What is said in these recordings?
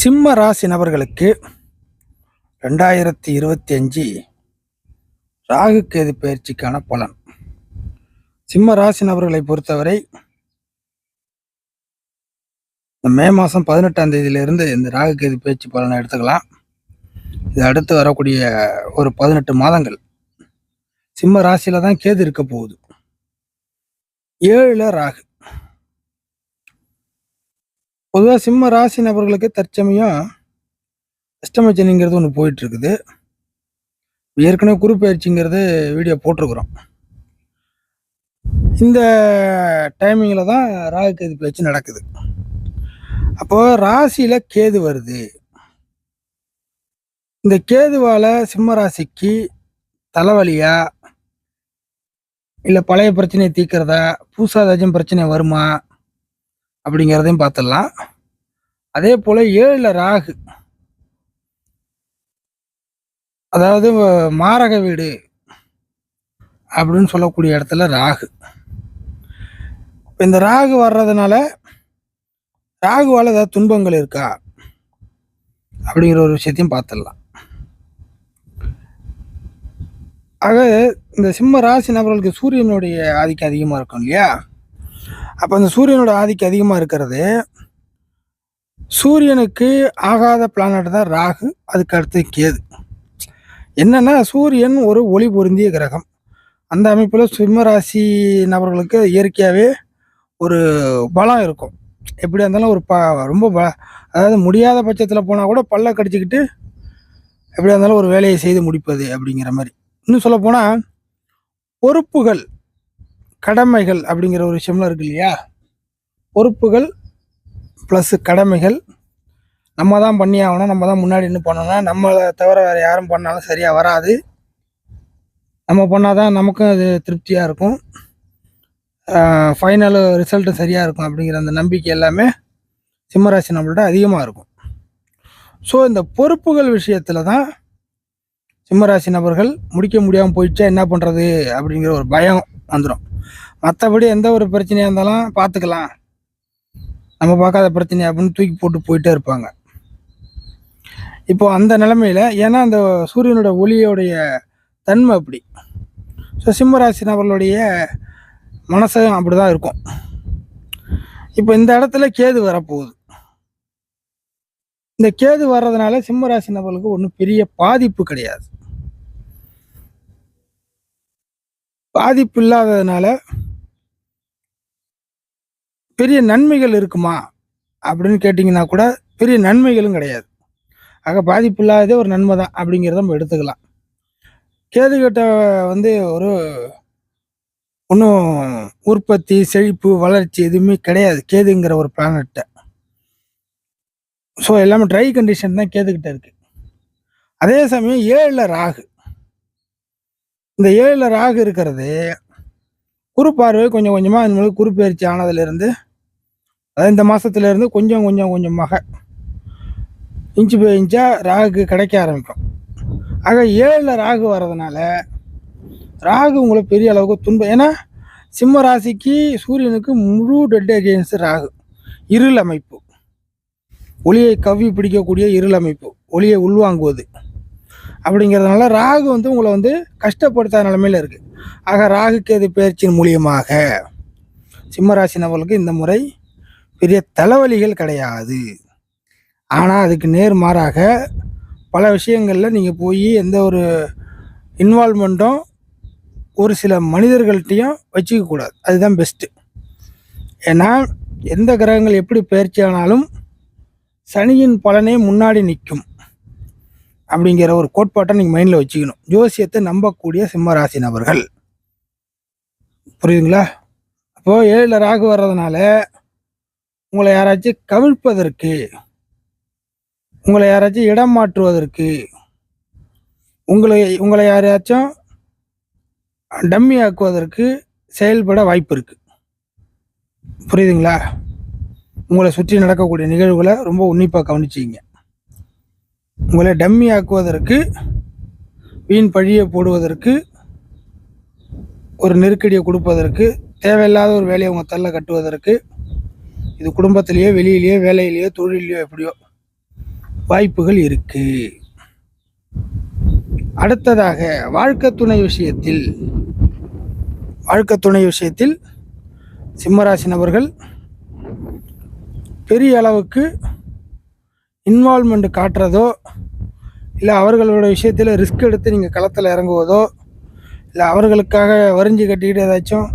சிம்ம ராசி நபர்களுக்கு ரெண்டாயிரத்தி இருபத்தி அஞ்சு ராகு கேது பயிற்சிக்கான பலன். சிம்ம ராசி நபர்களை பொறுத்தவரை இந்த மே மாதம் பதினெட்டாம் தேதியிலிருந்து இந்த ராகு கேது பயிற்சி பலனை எடுத்துக்கலாம். இது அடுத்து வரக்கூடிய ஒரு பதினெட்டு மாதங்கள் சிம்ம ராசியில தான் கேது இருக்க போகுது. ஏழில் ராகு. பொதுவாக சிம்ம ராசி நபர்களுக்கு தற்சமயம் அஷ்டமச்சனிங்கிறது ஒன்று போயிட்டுருக்குது. ஏற்கனவே குறிப்பயிற்சிங்கிறது வீடியோ போட்டிருக்கிறோம். இந்த டைமிங்கில் தான் ராகு கேது பயிற்சி நடக்குது. அப்போது ராசியில் கேது வருது. இந்த கேதுவால் சிம்ம ராசிக்கு தலைவலியா? இல்லை பழைய பிரச்சனையை தீர்க்கிறதா? புதுசாக ஏதாச்சும் பிரச்சனை வருமா? அப்படிங்கிறதையும் பார்த்துடலாம். அதே போல் ஏழில் ராகு. அதாவது மாரக வீடு அப்படின்னு சொல்லக்கூடிய இடத்துல ராகு. இப்போ இந்த ராகு வர்றதுனால ராகுவால் ஏதாவது துன்பங்கள் இருக்கா? அப்படிங்கிற ஒரு விஷயத்தையும் பார்த்துடலாம். ஆக இந்த சிம்ம ராசி நபர்களுக்கு சூரியனுடைய ஆதிக்கம் அதிகமாக இருக்கும் இல்லையா? அப்போ அந்த சூரியனோட ஆதிக்கம் அதிகமாக இருக்கிறது. சூரியனுக்கு ஆகாத பிளானட் தான் ராகு அதுக்கு அடுத்து கேது. என்னென்னா சூரியன் ஒரு ஒளி பொருந்திய கிரகம். அந்த அமைப்பில் சிம்ம ராசி நபர்களுக்கு இயற்கையாகவே ஒரு பலம் இருக்கும். எப்படியா இருந்தாலும் ஒரு ப ரொம்ப ப அதாவது முடியாத பட்சத்தில் போனால் கூட பல்ல கடிச்சிக்கிட்டு எப்படியா இருந்தாலும் ஒரு வேலையை செய்து முடிப்பது அப்படிங்கிற மாதிரி. இன்னும் சொல்லப்போனால் பொறுப்புகள் கடமைகள் அப்படிங்கிற ஒரு விஷயம்லாம் இருக்கு இல்லையா? பொறுப்புகள் ப்ளஸ் கடமைகள். நம்ம தான் பண்ணி ஆகணும் நம்ம தான் முன்னாடி என்ன பண்ணணும்னா நம்மளை தவிர வேறு யாரும் பண்ணாலும் சரியாக வராது. நம்ம பண்ணால் தான் நமக்கும் அது திருப்தியாக இருக்கும். ஃபைனல் ரிசல்ட்டும் சரியாக இருக்கும் அப்படிங்கிற அந்த நம்பிக்கை எல்லாமே சிம்மராசி நம்மள்ட்ட அதிகமாக இருக்கும். ஸோ இந்த பொறுப்புகள் விஷயத்தில் தான் சிம்மராசி நபர்கள் முடிக்க முடியாமல் போயிடுச்சா என்ன பண்ணுறது அப்படிங்கிற ஒரு பயம் வந்துடும் மற்றபடி எந்த ஒரு பிரச்சனையாக இருந்தாலும் பார்த்துக்கலாம் நம்ம பார்க்காத பிரச்சனை அப்படின்னு தூக்கி போட்டு போயிட்டே இருப்பாங்க. இப்போ அந்த நிலமையில் ஏன்னா அந்த சூரியனோட ஒளியோடைய தன்மை அப்படி. ஸோ சிம்மராசி நபர்களுடைய மனசும் அப்படி தான் இருக்கும். இப்போ இந்த இடத்துல கேது வரப்போகுது. இந்த கேது வர்றதுனால சிம்மராசி நபர்களுக்கு ஒன்றும் பெரிய பாதிப்பு கிடையாது. பாதிப்பு இல்லாததுனால பெரிய நன்மைகள் இருக்குமா அப்படின்னு கேட்டிங்கன்னா கூட பெரிய நன்மைகளும் கிடையாது. ஆக பாதிப்பு இல்லாததே ஒரு நன்மை தான் அப்படிங்கிறத நம்ம எடுத்துக்கலாம். கேதுகிட்ட வந்து ஒரு ஒன்றும் உற்பத்தி செழிப்பு வளர்ச்சி எதுவுமே கிடையாது. கேதுங்கிற ஒரு பிளானட்டை ஸோ எல்லாமே ட்ரை கண்டிஷன் தான் கேதுக்கிட்ட இருக்குது அதே சமயம் ஏழில் ராகு. இந்த ஏழில் ராகு இருக்கிறது குரு பார்வை கொஞ்சம் கொஞ்சமாக இந்த மாதிரி குறுப்பெயர்ச்சி ஆனதுலேருந்து அதாவது இந்த மாதத்துலேருந்து கொஞ்சம் கொஞ்சம் கொஞ்சமாக இன்ச்சு பை இன்ச்சாக ராகு கிடைக்க ஆரம்பிக்கும். ஆக ஏழில் ராகு வர்றதுனால ராகு உங்களை பெரிய அளவுக்கு துன்பம். ஏன்னா சிம்ம ராசிக்கு சூரியனுக்கு முழு டெட் அகேன்ஸ்ட் ராகு. இருள் அமைப்பு. ஒளியை கவ்வி பிடிக்கக்கூடிய இருள் அமைப்பு. ஒளியை உள்வாங்குவது. அப்படிங்கிறதுனால ராகு வந்து உங்களை வந்து கஷ்டப்படுத்தாத நிலமையில இருக்குது ஆக ராகு கேது பயிற்சியின் மூலியமாக சிம்மராசி நபர்களுக்கு இந்த முறை பெரிய தலைவலிகள் கிடையாது. ஆனால் அதுக்கு நேர் மாறாக பல விஷயங்களில் நீங்கள் போய் எந்த ஒரு இன்வால்மெண்ட்டும் ஒரு சில மனிதர்கள்ட்டையும் வச்சுக்கக்கூடாது அதுதான் பெஸ்ட்டு ஏன்னா எந்த கிரகங்கள் எப்படி பயிற்சி ஆனாலும் சனியின் பலனே முன்னாடி நிற்கும். அப்படிங்கிற ஒரு கோட்பாட்டை நீங்கள் மைண்டில் வச்சுக்கணும். ஜோசியத்தை நம்பக்கூடிய சிம்ம ராசி நபர்கள். புரியுதுங்களா? அப்போது ஏழில் ராகு வர்றதுனால உங்களை யாராச்சும் கவிழ்ப்பதற்கு உங்களை யாராச்சும் இடம் மாற்றுவதற்கு உங்களை உங்களை யாரையாச்சும் டம்மி ஆக்குவதற்கு செயல்பட வாய்ப்பு இருக்குது புரியுதுங்களா? உங்களை சுற்றி நடக்கக்கூடிய நிகழ்வுகளை ரொம்ப உன்னிப்பாக கவனிச்சிங்க உங்களை டம்மி ஆக்குவதற்கு வீண் பழியை போடுவதற்கு ஒரு நெருக்கடியை கொடுப்பதற்கு தேவையில்லாத ஒரு வேலையை உங்கள் தள்ள கட்டுவதற்கு இது குடும்பத்திலேயோ வெளியிலேயோ வேலையிலேயோ தொழிலையோ எப்படியோ வாய்ப்புகள் இருக்குது அடுத்ததாக வாழ்க்கை துணை விஷயத்தில் வாழ்க்கை துணை விஷயத்தில் சிம்மராசி நபர்கள் பெரிய அளவுக்கு இன்வால்மெண்ட் காட்டுறதோ இல்லை அவர்களோட விஷயத்தில் ரிஸ்க் எடுத்து நீங்கள் களத்தில் இறங்குவதோ இல்லை அவர்களுக்காக வரிஞ்சு கட்டிக்கிட்டு ஏதாச்சும்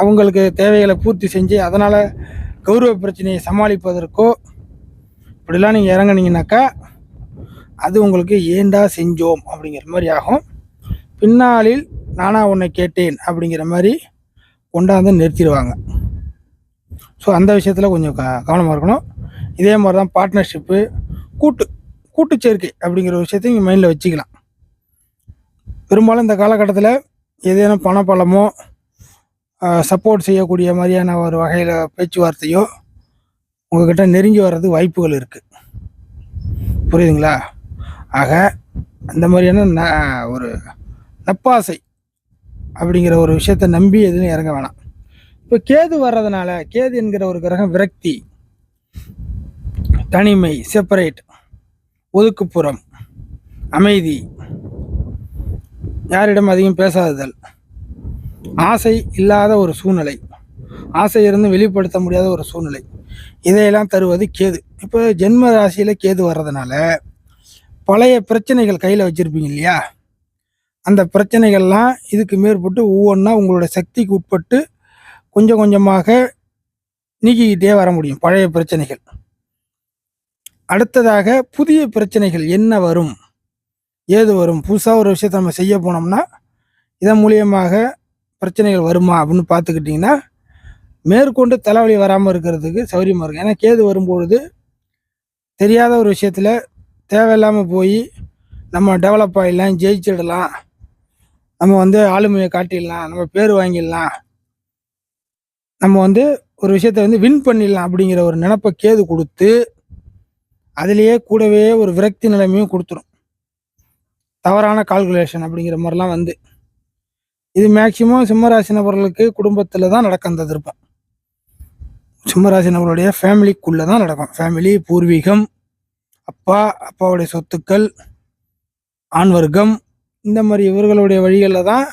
அவங்களுக்கு தேவைகளை பூர்த்தி செஞ்சு அதனால் கௌரவ பிரச்சனையை சமாளிப்பதற்கோ இப்படிலாம் நீங்கள் இறங்குனீங்கனாக்கா அது உங்களுக்கு ஏண்டா செஞ்சோம் அப்படிங்கிற மாதிரி ஆகும். பின்னாளில் நானா உன்னை கேட்டேன் அப்படிங்கிற மாதிரி கொண்டாந்து நிறுத்திடுவாங்க. ஸோ அந்த விஷயத்தில் கொஞ்சம் க கவனமாக இருக்கணும். இதே மாதிரி தான் பார்ட்னர்ஷிப்பு கூட்டு கூட்டு சேர்க்கை அப்படிங்கிற விஷயத்தையும் நீங்கள் மைண்டில் வச்சுக்கலாம். பெரும்பாலும் இந்த காலகட்டத்தில் ஏதேனும் பணப்பழமோ சப்போர்ட் செய்யக்கூடிய மாதிரியான ஒரு வகையில் பேச்சுவார்த்தையோ உங்ககிட்ட நெருங்கி வர்றது வாய்ப்புகள் இருக்குது புரியுதுங்களா? ஆக அந்த மாதிரியான ந ஒரு நப்பாசை அப்படிங்கிற ஒரு விஷயத்தை நம்பி எதுவும் இறங்க வேணாம். இப்போ கேது வர்றதுனால கேது என்கிற ஒரு கிரகம் விரக்தி தனிமை செப்பரேட் ஒதுக்குப்புறம் அமைதி. யாரிடம் அதிகம் பேசாததல். ஆசை இல்லாத ஒரு சூழ்நிலை. ஆசை இருந்து வெளிப்படுத்த முடியாத ஒரு சூழ்நிலை. இதையெல்லாம் தருவது கேது. இப்போ ஜென்ம ராசியில் கேது வர்றதுனால பழைய பிரச்சனைகள் கையில் வச்சுருப்பீங்க இல்லையா? அந்த பிரச்சனைகள்லாம் இதுக்கு மேற்பட்டு ஒவ்வொன்றா உங்களோட சக்திக்கு உட்பட்டு கொஞ்சம் கொஞ்சமாக நீக்கிக்கிட்டே வர முடியும். பழைய பிரச்சனைகள். அடுத்ததாக புதிய பிரச்சனைகள் என்ன வரும்? ஏது வரும்? புதுசாக ஒரு விஷயத்தை நம்ம செய்ய போனோம்னா இதன் மூலியமாக பிரச்சனைகள் வருமா அப்படின்னு பார்த்துக்கிட்டிங்கன்னா மேற்கொண்டு தலைவலி வராமல் இருக்கிறதுக்கு சௌரியமாக இருக்கும் ஏன்னா கேது வரும்பொழுது தெரியாத ஒரு விஷயத்தில் தேவையில்லாமல் போய் நம்ம டெவலப் ஆகிடலாம் ஜெயிச்சிடலாம். நம்ம வந்து ஆளுமையை காட்டிடலாம் நம்ம பேர் வாங்கிடலாம். நம்ம வந்து ஒரு விஷயத்த வந்து வின் பண்ணிடலாம் அப்படிங்கிற ஒரு நினப்பை கேது கொடுத்து அதுலேயே கூடவே ஒரு விரக்தி நிலைமையும் கொடுத்துரும். தவறான கால்குலேஷன் அப்படிங்கிற மாதிரிலாம் வந்து. இது மேக்சிமம் சிம்மராசி நபர்களுக்கு குடும்பத்தில் தான் நடக்கும் அந்த திருப்பம் சிம்மராசி நபருடைய ஃபேமிலிக்குள்ளே தான் நடக்கும். ஃபேமிலி பூர்வீகம் அப்பா அப்பாவுடைய சொத்துக்கள் ஆண் வர்க்கம் இந்த மாதிரி இவர்களுடைய வழிகளில் தான்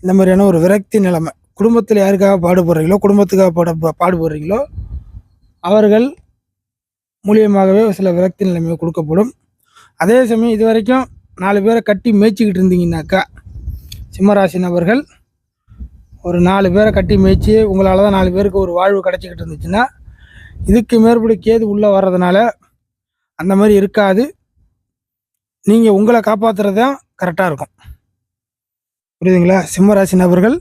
இந்த மாதிரியான ஒரு விரக்தி நிலைமை. குடும்பத்தில் யாருக்காக பாடுபடுறீங்களோ குடும்பத்துக்காக பாட பாடுபடுறீங்களோ அவர்கள் மூலியமாகவே சில விரக்தி நிலைமை கொடுக்கப்படும். அதே சமயம் இது வரைக்கும் நாலு பேரை கட்டி மேய்ச்சிக்கிட்டு இருந்தீங்கன்னாக்கா சிம்மராசி நபர்கள் ஒரு நாலு பேரை கட்டி மேய்ச்சி உங்களால் தான் நாலு பேருக்கு ஒரு வாழ்வு கிடச்சிக்கிட்டு இருந்துச்சுன்னா இதுக்கு மேற்படி கேது உள்ளே வர்றதுனால அந்த மாதிரி இருக்காது. நீங்கள் உங்களை காப்பாற்றுறது தான் கரெக்டாக இருக்கும். புரியுதுங்களா? சிம்மராசி நபர்கள்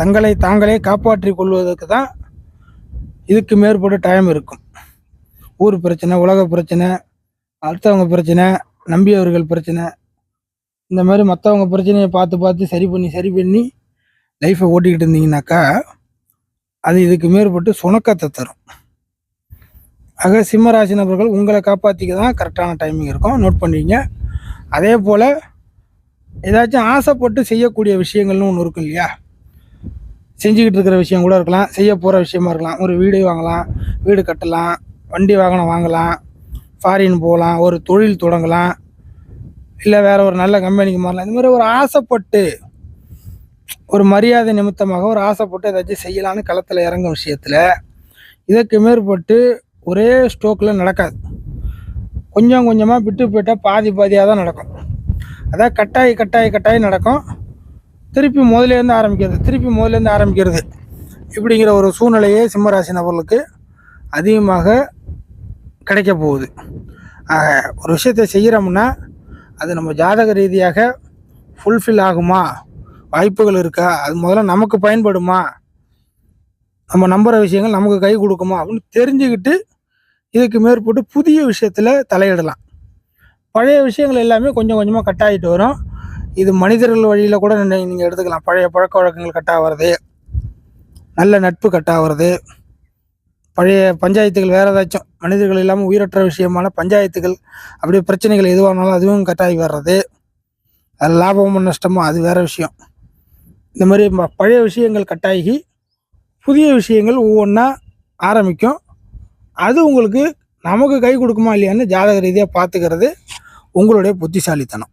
தங்களை தாங்களே காப்பாற்றி கொள்வதற்கு தான் இதுக்கு மேற்பட்டு டைம் இருக்கும். ஊர் பிரச்சனை உலக பிரச்சனை அடுத்தவங்க பிரச்சனை நம்பியவர்கள் பிரச்சனை. இந்த மாதிரி மற்றவங்க பிரச்சனையை பார்த்து பார்த்து சரி பண்ணி சரி பண்ணி லைஃப்பை ஓட்டிக்கிட்டு இருந்தீங்கன்னாக்கா அது இதுக்கு மேற்பட்டு சுணக்கத்தை தரும். ஆக சிம்மராசி நபர்கள் உங்களை காப்பாற்றிக்க தான் கரெக்டான டைமிங் இருக்கும். நோட் பண்ணுவீங்க அதே போல் ஏதாச்சும் ஆசைப்பட்டு செய்யக்கூடிய விஷயங்கள்னு ஒன்று இருக்கும் இல்லையா? செஞ்சுக்கிட்டு இருக்கிற விஷயம் கூட இருக்கலாம். செய்ய போகிற விஷயமா இருக்கலாம். ஒரு வீடு வாங்கலாம் வீடு கட்டலாம் வண்டி வாகனம் வாங்கலாம் ஃபாரின் போகலாம் ஒரு தொழில் தொடங்கலாம் இல்லை வேறு ஒரு நல்ல கம்பெனிக்கு மாறலாம். இந்த மாதிரி ஒரு ஆசைப்பட்டு ஒரு மரியாதை நிமித்தமாக ஒரு ஆசைப்பட்டு ஏதாச்சும் செய்யலான்னு களத்தில் இறங்கும் விஷயத்தில் இதற்கு மேற்பட்டு ஒரே ஸ்ட்ரோக்கில் நடக்காது. கொஞ்சம் கொஞ்சமாக விட்டு போயிட்டால் பாதி பாதியாக தான் நடக்கும். அதான் கட்டாயி கட்டாயி கட்டாயி நடக்கும். திருப்பி முதலேருந்து ஆரம்பிக்கிறது திருப்பி முதலேருந்து ஆரம்பிக்கிறது. இப்படிங்கிற ஒரு சூழ்நிலையே சிம்மராசி நபர்களுக்கு அதிகமாக கிடைக்க போகுது. ஆக ஒரு விஷயத்தை செய்கிறோம்னா அது நம்ம ஜாதக ரீதியாக ஃபுல்ஃபில் ஆகுமா? வாய்ப்புகள் இருக்கா? அது முதல்ல நமக்கு பயன்படுமா? நம்ம நம்புகிற விஷயங்கள் நமக்கு கை கொடுக்குமா? அப்படின்னு தெரிஞ்சுக்கிட்டு இதுக்கு மேற்பட்டு புதிய விஷயத்தில் தலையிடலாம். பழைய விஷயங்கள் எல்லாமே கொஞ்சம் கொஞ்சமாக கட் ஆகிட்டு வரும். இது மனிதர்கள் வழியில் கூட நீங்கள் எடுத்துக்கலாம். பழைய பழக்க வழக்கங்கள் கட் ஆகிறது நல்ல நட்பு கட் ஆகிறது பழைய பஞ்சாயத்துகள் வேறு ஏதாச்சும் மனிதர்கள் இல்லாமல் உயிரற்ற விஷயமான பஞ்சாயத்துகள் அப்படியே பிரச்சனைகள் எதுவானாலும் அதுவும் கட்டாகி வர்றது. அது லாபமும் நஷ்டமோ அது வேறு விஷயம். இந்த மாதிரி ம- பழைய விஷயங்கள் கட்டாகி புதிய விஷயங்கள் ஒவ்வொன்றா ஆரம்பிக்கும். அது உங்களுக்கு நமக்கு கை கொடுக்குமா இல்லையான்னு ஜாதக ரீதியாக பார்த்துக்கிறது உங்களுடைய புத்திசாலித்தனம்.